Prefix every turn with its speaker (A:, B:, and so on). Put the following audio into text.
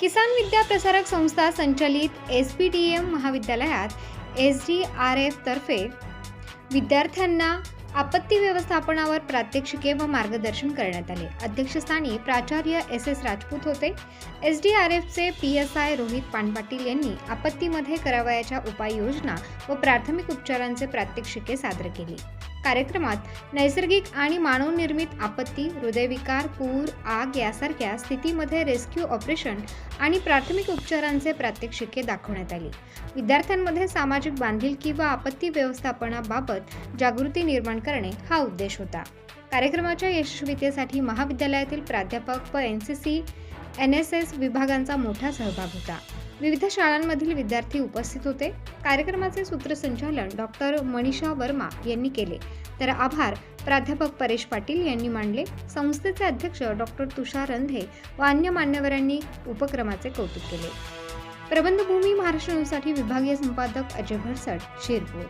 A: किसान विद्या प्रसारक संस्था संचलित एस पी डी एम महाविद्यालयात एस डी आर एफतर्फे विद्यार्थ्यांना आपत्ती व्यवस्थापनावर प्रात्यक्षिके व मार्गदर्शन करण्यात आले. अध्यक्षस्थानी प्राचार्य एस एस राजपूत होते. S D R एफचे P S I Rohit Panpatil यांनी आपत्तीमध्ये करावयाच्या उपाययोजना व प्राथमिक उपचारांचे प्रात्यक्षिके सादर केली. कार्यक्रमात नैसर्गिक आणि मानवनिर्मित आपत्ती हृदयविकार पूर आग यासारख्या स्थितीमध्ये रेस्क्यू ऑपरेशन आणि प्राथमिक उपचारांचे प्रात्यक्षिके दाखवण्यात आली. विद्यार्थ्यांमध्ये सामाजिक बांधिलकी व आपत्ती व्यवस्थापनाबाबत जागृती निर्माण करणे हा उद्देश होता. कार्यक्रमाच्या यशस्वीतेसाठी महाविद्यालयातील प्राध्यापक व N C C N S S विभागांचा मोठा सहभाग होता. विविध शाळांमधील विद्यार्थी उपस्थित होते. कार्यक्रमाचे सूत्रसंचालन डॉक्टर मनीषा वर्मा यांनी केले. तर आभार. प्राध्यापक परेश पाटील यांनी मांडले. संस्थेचे अध्यक्ष डॉक्टर तुषार रंधे व अन्य मान्यवरांनी उपक्रमाचे कौतुक केले. प्रबंधभूमी महाराष्ट्र न्यूजसाठी विभागीय संपादक अजय भरसट शिरपूर.